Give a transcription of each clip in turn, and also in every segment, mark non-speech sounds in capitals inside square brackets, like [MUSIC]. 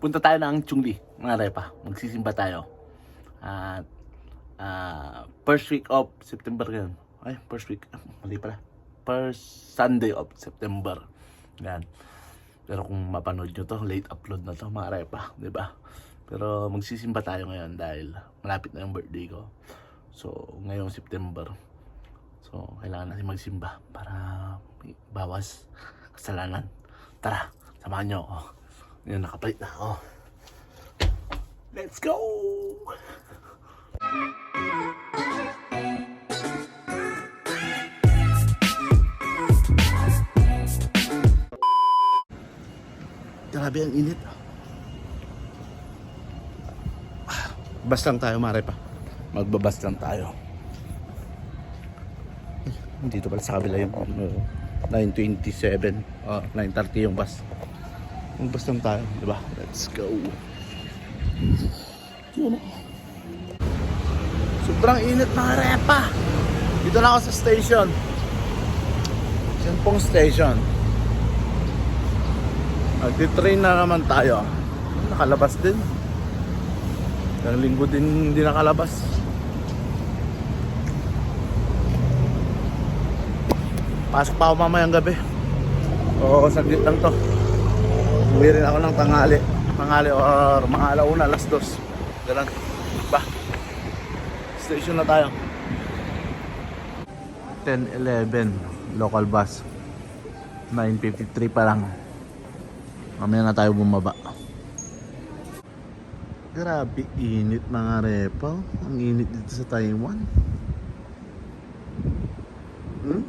punta tayo ng Chungli, mga repa. Magsisimba tayo. At ah, first week of September yun. Ay, first week. ah, Mali pala. First Sunday of September. Yan. Pero kung mapanood nyo to, late upload na to, mga repa. ba? Pero magsisimba tayo ngayon dahil malapit na yung birthday ko. So, ngayong September. So, kailangan natin magsimba para bawas kasalanan. Tara, samahan nyo ako. Ngayon, nakapalit na ako. Let's go! Grabe ang init. Bas lang tayo, mare pa. Magbabas lang tayo. Dito pala sa kabila yung ano, 927. Oh, 930 yung bus. Magbas lang tayo, di ba? Let's go. Yun. Sobrang init mga repa. Dito na ako sa station. Senpong Station. Nagtitrain na naman tayo. Nakalabas din. Ilang linggo din hindi nakalabas. Pasok pa ako mamayang gabi. Oo, saglit lang to. Uwi rin ako ng tanghali. Tanghali or mga alauna, alas dos. Ganun. Ba? Station na tayo. 10-11 local bus. 9.53 pa lang. Mamaya na tayo bumaba. Grabe init mga repa. Ang init dito sa Taiwan. Hmm?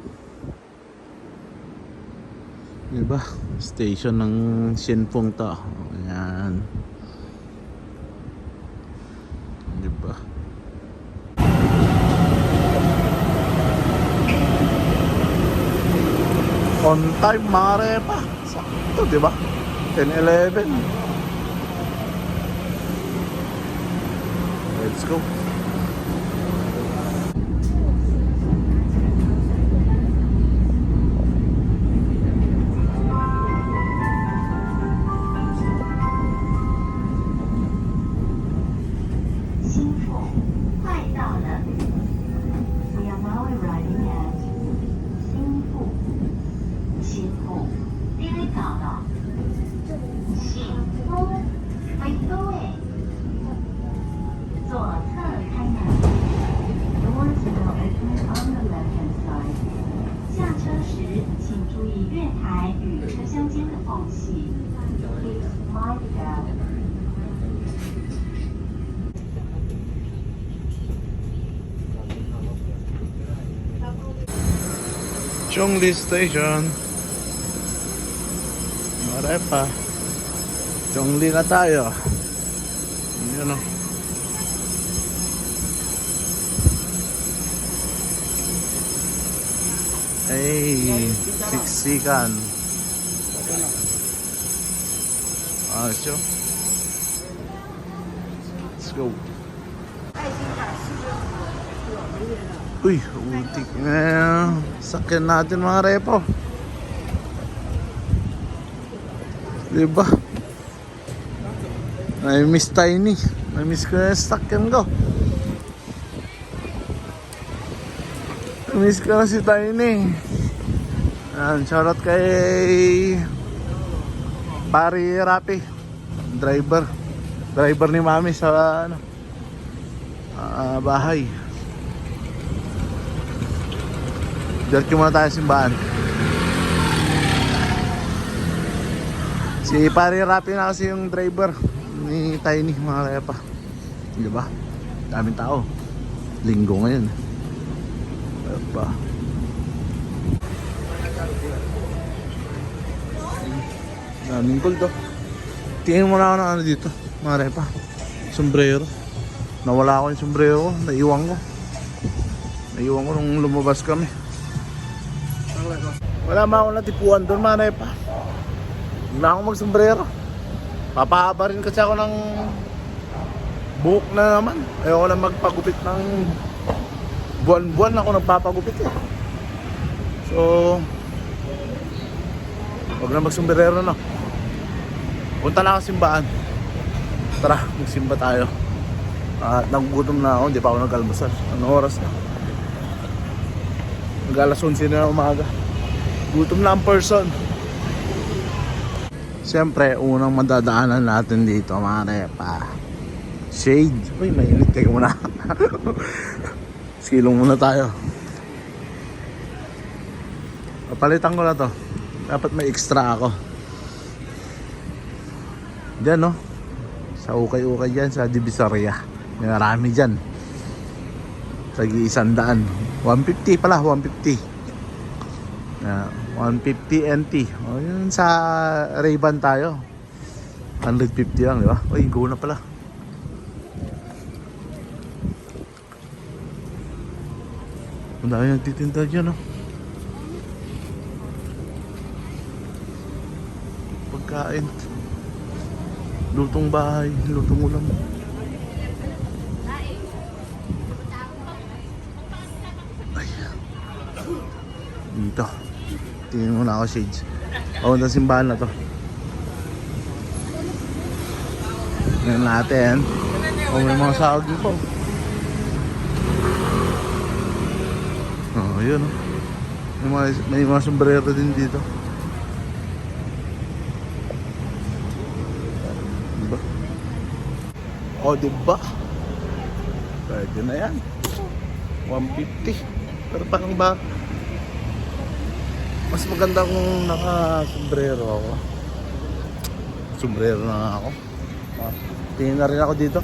Diba? Station ng Shenpong to. Ayan. Diba? On time mga repa. Sakto, diba? 10-11. Let's go. Chongli Station. Marepa. Chongli na tayo. Yun o. Ay, siksikan. Ah, siyo. Let's go. Uy, utik na. Sakyan natin mga repo. Diba? May miss Tiny. May miss ko yung sakyan ko. Miss ko na si Tiny. Yan, shoutout kay Pari Rapi. Driver. Driver ni Mami sa ano, ah, bahay. Diretso muna tayo simbahan. Si Pari Rapi na kasi yung driver ni Tiny mga repa. Di ba? Daming tao. Linggo ngayon. Diba? Daming gold. Tingin mo na ako ng ano dito, mga repa. Sombrero. Nawala ako yung sombrero ko, naiwan ko. Naiwan ko nung lumabas kami. Wala man ako natipuan doon, manay pa. Huwag na ako magsombrero. Papahaba rin kasi ako ng buhok na naman. Ayoko na magpagupit ng buwan-buwan ako nagpapagupit eh. So, huwag na magsombrero na. Punta na ako simbahan. Tara, magsimba tayo. At nagugutom na ako, hindi pa ako nag-almusal. Ano oras na? Mag-alas 11 na umaga. Gutom na ang person. Siyempre, unang madadaanan natin dito, mga pa. Shade. Uy, mainit. Teka muna. [LAUGHS] Silong muna tayo. Papalitan ko na to. Dapat may extra ako. Diyan, no? Sa ukay-ukay dyan, sa Divisoria. May marami dyan. Sa isang daan. 150 pala, 150. Yeah, 150 NT. O, yun sa Ray-Ban tayo. 150 lang, di ba? Uy, go na pala. Ang dami nagtitinda dyan, no? Pagkain. Lutong bahay, lutong ulam. Dito. Tingnan muna ako shades. Oh, na simbahan na to. Ngayon natin. Oh, may mga sahag dito. Oh, yun. oh. May mga, may mga sombrero din dito. Diba? Oh, diba? Pwede na yan. 150. Pero parang ba? Mas maganda kung naka-sombrero ako. Sombrero na ako. Ah, Tingin na rin ako dito.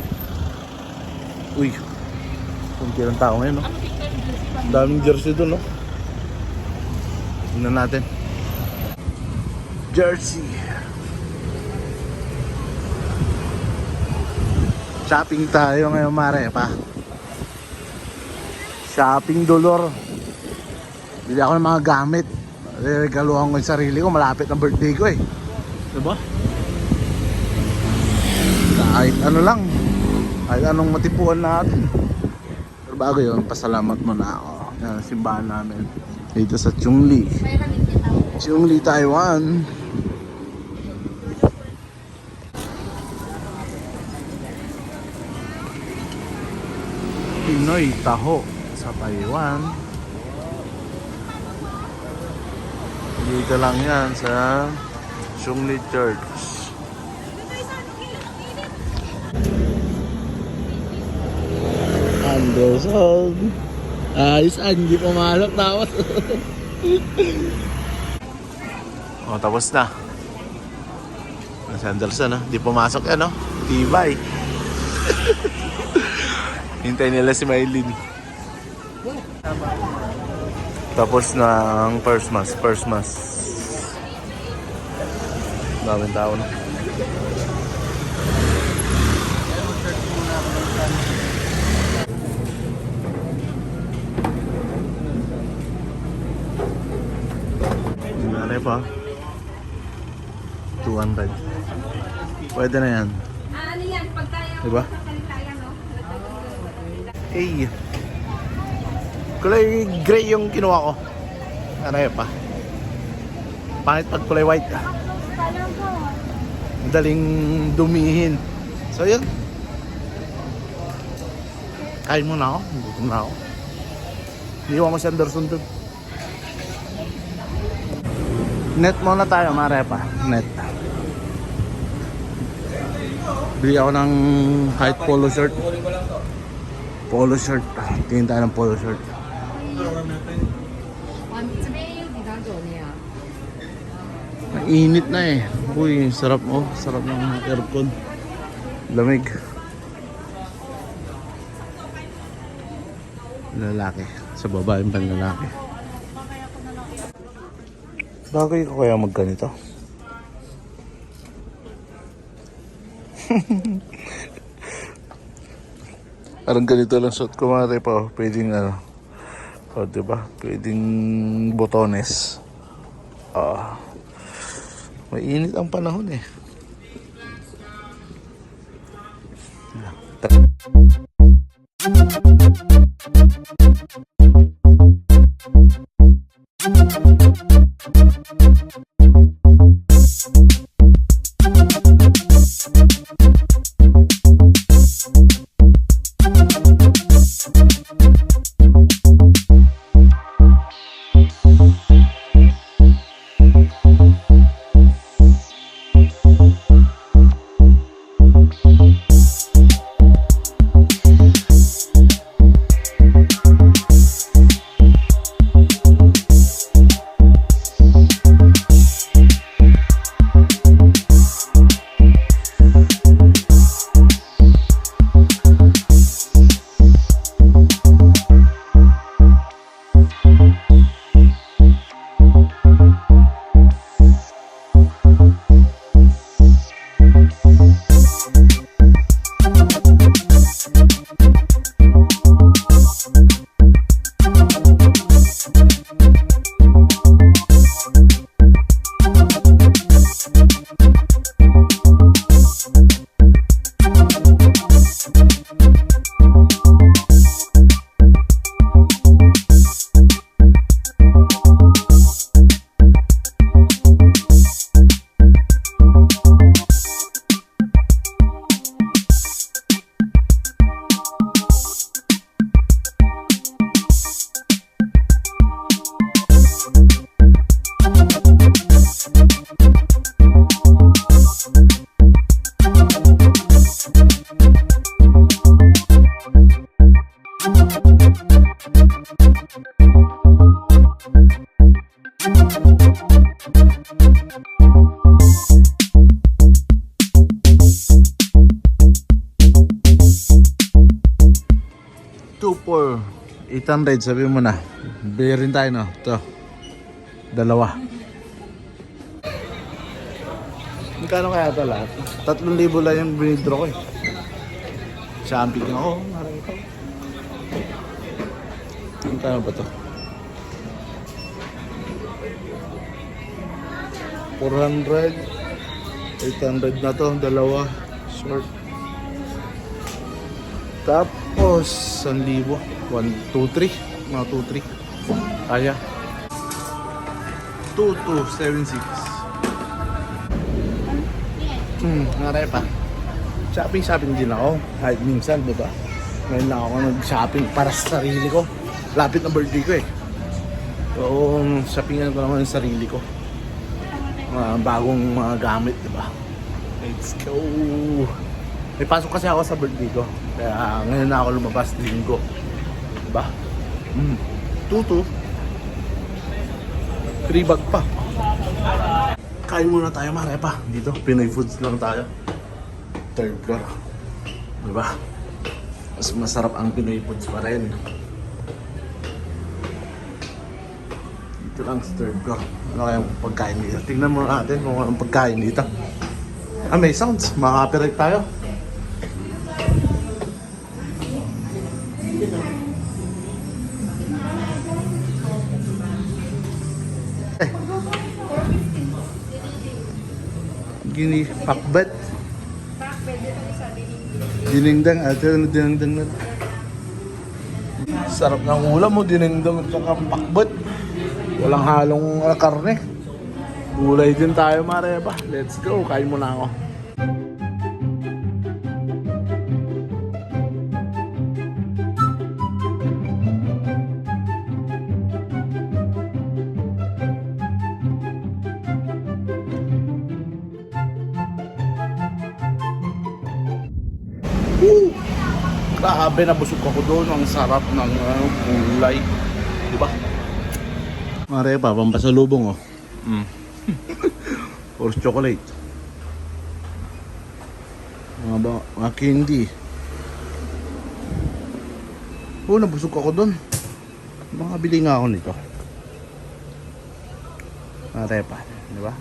Uy. Kunti lang tao ngayon, no? Ang daming jersey doon, no? Tingnan natin. Jersey. Shopping tayo ngayon, Mare, pa. Shopping dolor. Bili ako ng mga gamit. Regaluhan ko yung sarili ko. Malapit ang birthday ko eh. Diba? Kahit ano lang. Kahit anong matipuan natin. Pero bago yun, pasalamat muna ako. Yan, simbahan namin. Dito sa Chungli. Chungli, Taiwan. Pinoy Taho sa Taiwan. Dito lang yan sa Chungli Church. Anderson. Ayos, ah, hindi pumalok tapos. oh, tapos na. Si Anderson, ah. Hindi pumasok yan, no? Tibay. [LAUGHS] Hintay nila si Maylin. Tapos na ang first mass, first mass. Daming tao na. Nanay pa. 200. Pwede na yan. Ah, ano yan? Pag tayo Diba? no? Eh. Kulay gray yung kinuha ko. Ano yun pa? Pangit pag kulay white. Madaling dumihin. So yun. Kain muna ako. Gutom na ako. Iwan ko si Anderson. Net muna tayo, Marepa. Net. Bili ako ng kahit polo shirt. Polo shirt. Tingin tayo ng polo shirt. Mainit na eh. Uy, sarap oh. Sarap ng aircon. Lamig. Lalaki. Sa babaeng panlalaki. Bagay ko kaya magganito? [LAUGHS] Parang ganito lang shot ko mare pa. Pwedeng ano. Uh, o, diba? Pwedeng botones. Ah. Mainit ang panahon eh. 800, sabi mo na. Bili rin tayo, no? Ito. Dalawa. Magkano kaya ito lahat? 3,000 lang yung binidro ko eh. Shopping ako. Marami ko. Magkano ba to? 400 800 na to, dalawa short tapos 1,000 1, 2, 3 mga 2, 3 kaya 2, 2, 7, 6 hmm, ngaray pa. Shopping shopping din ako. Kahit minsan diba ngayon lang ako nag-shopping para sa sarili ko. Lapit na birthday ko eh. So shoppingan ko naman yung sarili ko. Mga bagong mga gamit, di ba? Let's go! May pasok kasi ako sa birthday ko. Kaya ngayon na ako lumabas linggo. Ba? Mm. Tutu. Free bag pa. Kain muna tayo, mare pa. Dito, Pinoy foods lang tayo. Third floor. Di ba? Mas masarap ang Pinoy foods pa rin. Dito lang sa third floor. Ano kayang pagkain dito? Tingnan mo natin kung anong pagkain dito. Ah, may sounds. Makaka-copyright tayo. Gini, pakbat. Dinengdang, ate, ano dinengdang na? Sarap ng ulam mo, dinengdang at saka pakbat. Walang halong uh, karne. Gulay din tayo, Mareba. Let's go. Kain muna ako. Grabe, nabusog ako doon. Ang sarap ng uh, gulay. Di ba? Mare pa, pampasalubong oh. Mm. [LAUGHS] Or chocolate. Mga ba, mga candy. Oh, nabusog ako doon. Makabili nga ako nito. Mare pa, di ba?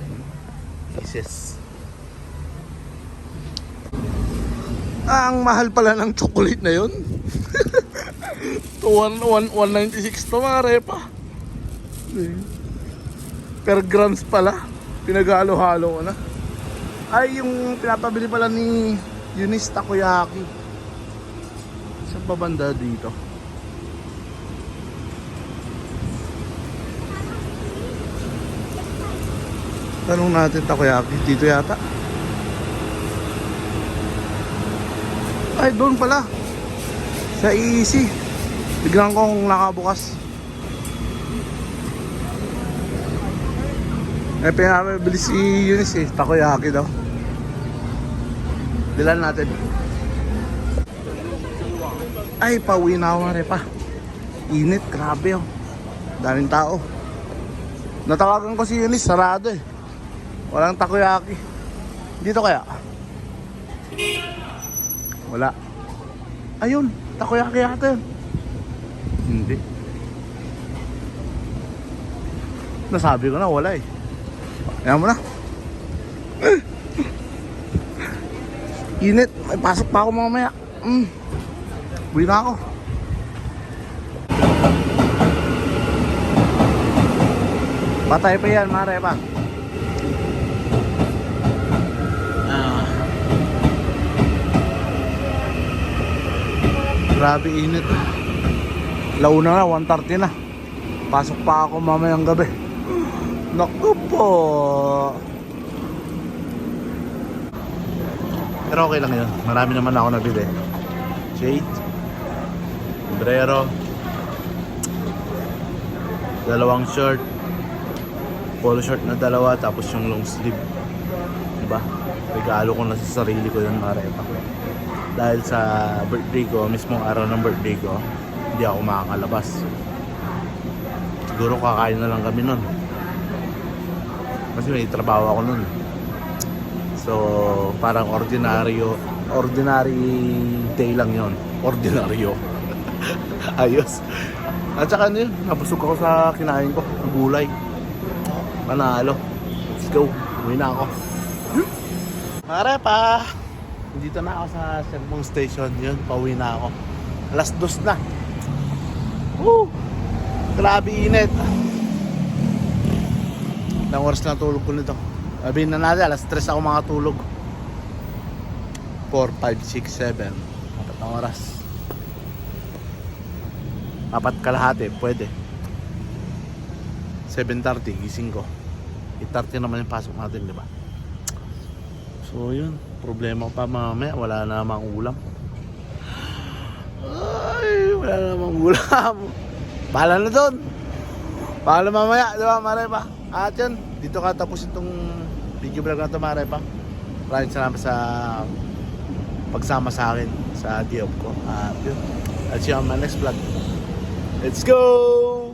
Pieces. Ang mahal pala ng chocolate na yun. 1, 1, 196 to mga repa. Per grams pala. Pinag-halo-halo ko na. Ay, yung pinapabili pala ni Yunis Takoyaki. Sa babanda dito. Tanong natin Takoyaki. Dito yata. Ay, doon pala. Sa EEC. Biglang kong nakabukas. Eh, pinapabili si Eunice eh. Takoyaki daw. Bilan natin. Ay, pauwi na ako pa. Init, grabe oh. Daming tao. Natawagan ko si Eunice, sarado eh. Walang takoyaki. Dito kaya? Wala. Ayun, takoyaki yata yun. Hindi. Nasabi ko na, wala eh. Ayan mo na. [LAUGHS] Init. May pasok pa ako mamaya. Mm. Uwi na ako. Patay pa yan, mare pa. Grabe init. Launa na, 1.30 na. Pasok pa ako mamayang gabi. Naku po. Pero okay lang yun. Marami naman ako nabili. Shade. Sombrero. Dalawang shirt. Polo shirt na dalawa. Tapos yung long sleeve. Diba? Regalo ko na sa sarili ko yun mga repa. Dahil sa birthday ko, mismong araw ng birthday ko, hindi ako makakalabas. Siguro kakain na lang kami nun. Kasi may trabaho ako nun. So, parang ordinaryo, ordinary day lang yon Ordinaryo. [LAUGHS] Ayos. At saka ano yun, nabusog ako sa kinain ko, gulay. Panalo. Let's go. Uwi na ako. Mare pa! Dito na ako sa Sermon Station. Yun, pauwi na ako. Alas dos na. Woo! Grabe init. Ilang oras na tulog ko nito. Sabihin na natin, alas 3 ako makatulog. 4, 5, 6, 7. Apat na oras. Apat kalahati, pwede. 7.30, gising ko. 8.30 naman yung pasok natin, di ba? So yun, problema pa mamaya, wala na namang ulam. Ay, wala na namang ulam. [LAUGHS] Bahala na doon. Bahala mamaya, di ba, Mare pa? At yun, dito ka tapos itong video vlog na ito, Mare pa. Maraming salamat sa pagsama sa akin sa off ko. At yun, I'll see you on my next vlog. Let's go!